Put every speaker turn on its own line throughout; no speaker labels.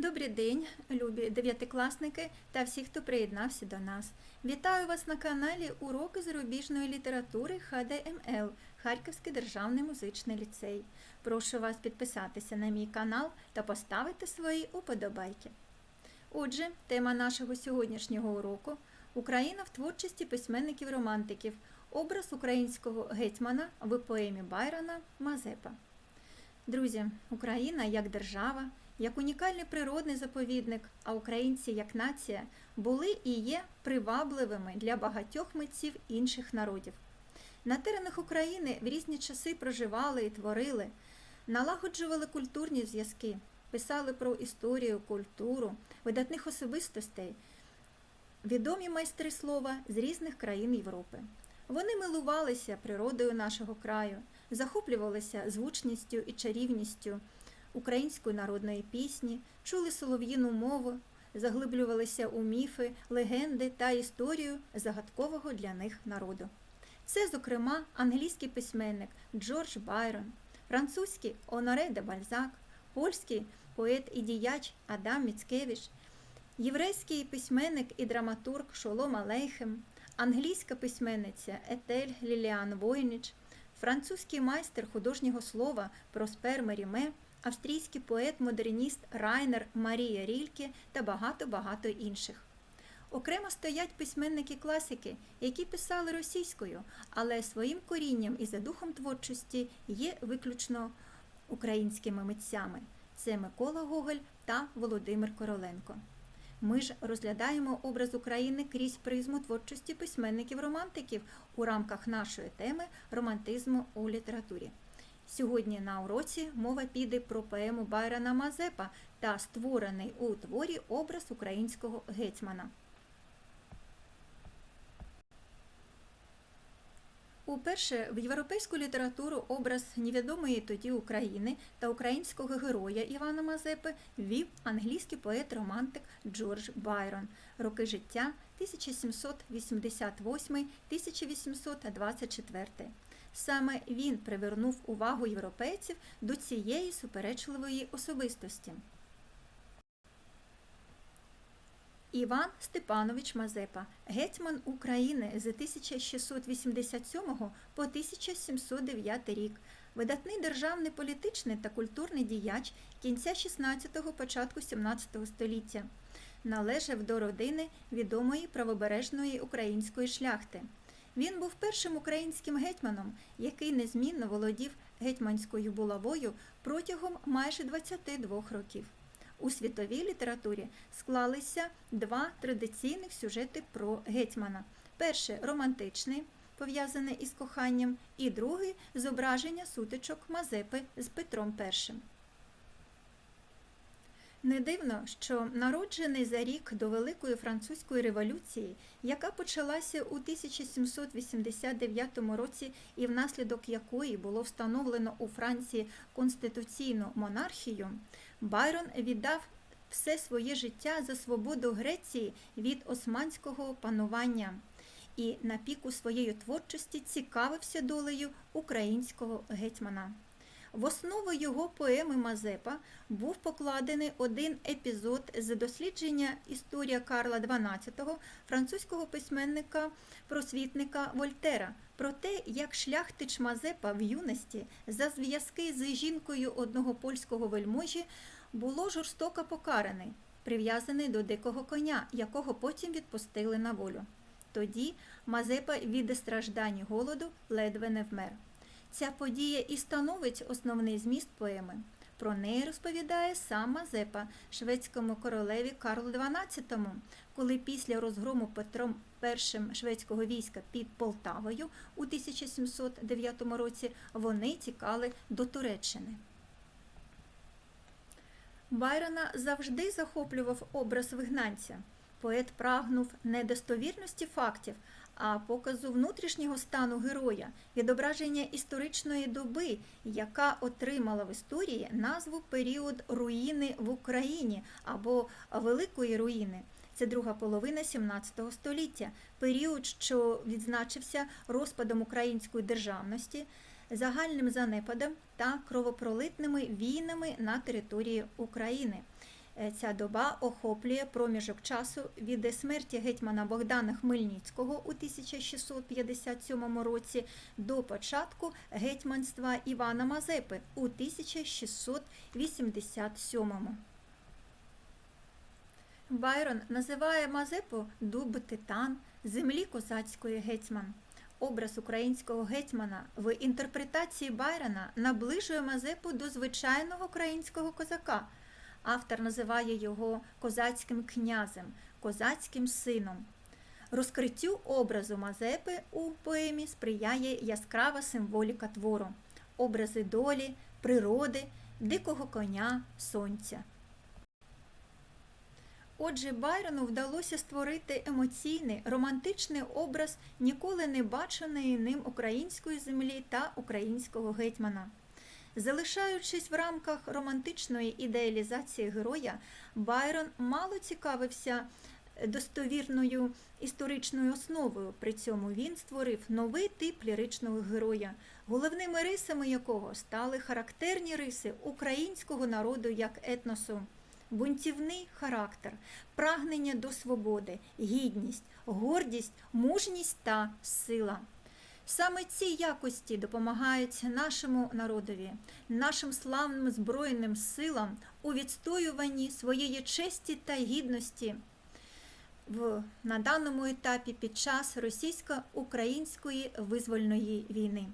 Добрий день, любі дев'ятикласники та всі, хто приєднався до нас. Вітаю вас на каналі Уроки зарубіжної літератури ХДМЛ Харківський державний музичний ліцей. Прошу вас підписатися на мій канал та поставити свої уподобайки. Отже, тема нашого сьогоднішнього уроку Україна в творчості письменників-романтиків. Образ українського гетьмана в поемі Байрона Мазепа. Друзі, Україна як держава, як унікальний природний заповідник, а українці як нація були і є привабливими для багатьох митців інших народів. На теренах України в різні часи проживали і творили, налагоджували культурні зв'язки, писали про історію, культуру, видатних особистостей, відомі майстри слова з різних країн Європи. Вони милувалися природою нашого краю, захоплювалися звучністю і чарівністю української народної пісні, чули солов'їну мову, заглиблювалися у міфи, легенди та історію загадкового для них народу. Це, зокрема, англійський письменник Джордж Байрон, французький Оноре де Бальзак, польський поет і діяч Адам Міцкевич, єврейський письменник і драматург Шолом Алейхем, англійська письменниця Етель Ліліан Войніч, французький майстер художнього слова Проспер Меріме, австрійський поет-модерніст Райнер Марія Рільке та багато-багато інших. Окремо стоять письменники-класики, які писали російською, але своїм корінням і за духом творчості є виключно українськими митцями. Це Микола Гоголь та Володимир Короленко. Ми ж розглядаємо образ України крізь призму творчості письменників-романтиків у рамках нашої теми романтизму у літературі. Сьогодні на уроці мова піде про поему Байрона Мазепа та створений у творі образ українського гетьмана. Уперше в європейську літературу образ невідомої тоді України та українського героя Івана Мазепи ввів англійський поет-романтик Джордж Байрон. Роки життя 1788-1824. Саме він привернув увагу європейців до цієї суперечливої особистості. Іван Степанович Мазепа, гетьман України з 1687 по 1709 рік, видатний державний політичний та культурний діяч кінця 16-го, початку 17 століття. Належав до родини відомої правобережної української шляхти. Він був першим українським гетьманом, який незмінно володів гетьманською булавою протягом майже 22 років. У світовій літературі склалися два традиційних сюжети про гетьмана: перший романтичний, пов'язаний із коханням, і другий зображення сутичок Мазепи з Петром І. Не дивно, що народжений за рік до Великої французької революції, яка почалася у 1789 році і внаслідок якої було встановлено у Франції конституційну монархію, Байрон віддав все своє життя за свободу Греції від османського панування і на піку своєї творчості цікавився долею українського гетьмана. В основу його поеми Мазепа був покладений один епізод з дослідження історія Карла XII, французького письменника просвітника Вольтера, про те, як шляхтич Мазепа в юності за зв'язки з жінкою одного польського вельможі було жорстоко покараний, прив'язаний до дикого коня, якого потім відпустили на волю. Тоді Мазепа від страждань голоду ледве не вмер. Ця подія і становить основний зміст поеми. Про неї розповідає сам Мазепа шведському королеві Карлу XII, коли після розгрому Петром І шведського війська під Полтавою у 1709 році вони тікали до Туреччини. Байрона завжди захоплював образ вигнанця. Поет прагнув не достовірності фактів, а показу внутрішнього стану героя, відображення історичної доби, яка отримала в історії назву період руїни в Україні або Великої руїни. Це друга половина 17 століття, період, що відзначився розпадом української державності, загальним занепадом та кровопролитними війнами на території України. Е, Ця доба охоплює проміжок часу від смерті гетьмана Богдана Хмельницького у 1657 році до початку гетьманства Івана Мазепи у 1687. Байрон називає Мазепу дуб титан, землі козацької гетьман. Образ українського гетьмана в інтерпретації Байрона наближує Мазепу до звичайного українського козака. Автор називає його козацьким князем, козацьким сином. Розкриттю образу Мазепи у поемі сприяє яскрава символіка твору, образи долі, природи, дикого коня, сонця. Отже, Байрону вдалося створити емоційний, романтичний образ ніколи не баченої ним української землі та українського гетьмана. Залишаючись в рамках романтичної ідеалізації героя, Байрон мало цікавився достовірною історичною основою. При цьому він створив новий тип ліричного героя, головними рисами якого стали характерні риси українського народу як етносу бунтівний характер, прагнення до свободи, гідність, гордість, мужність та сила. Саме ці якості допомагають нашому народові, нашим славним Збройним силам у відстоюванні своєї честі та гідності в, на даному етапі під час російсько-української визвольної війни.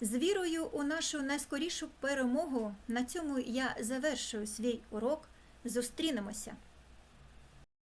З вірою у нашу найскорішу перемогу на цьому я завершую свій урок. Зустрінемося!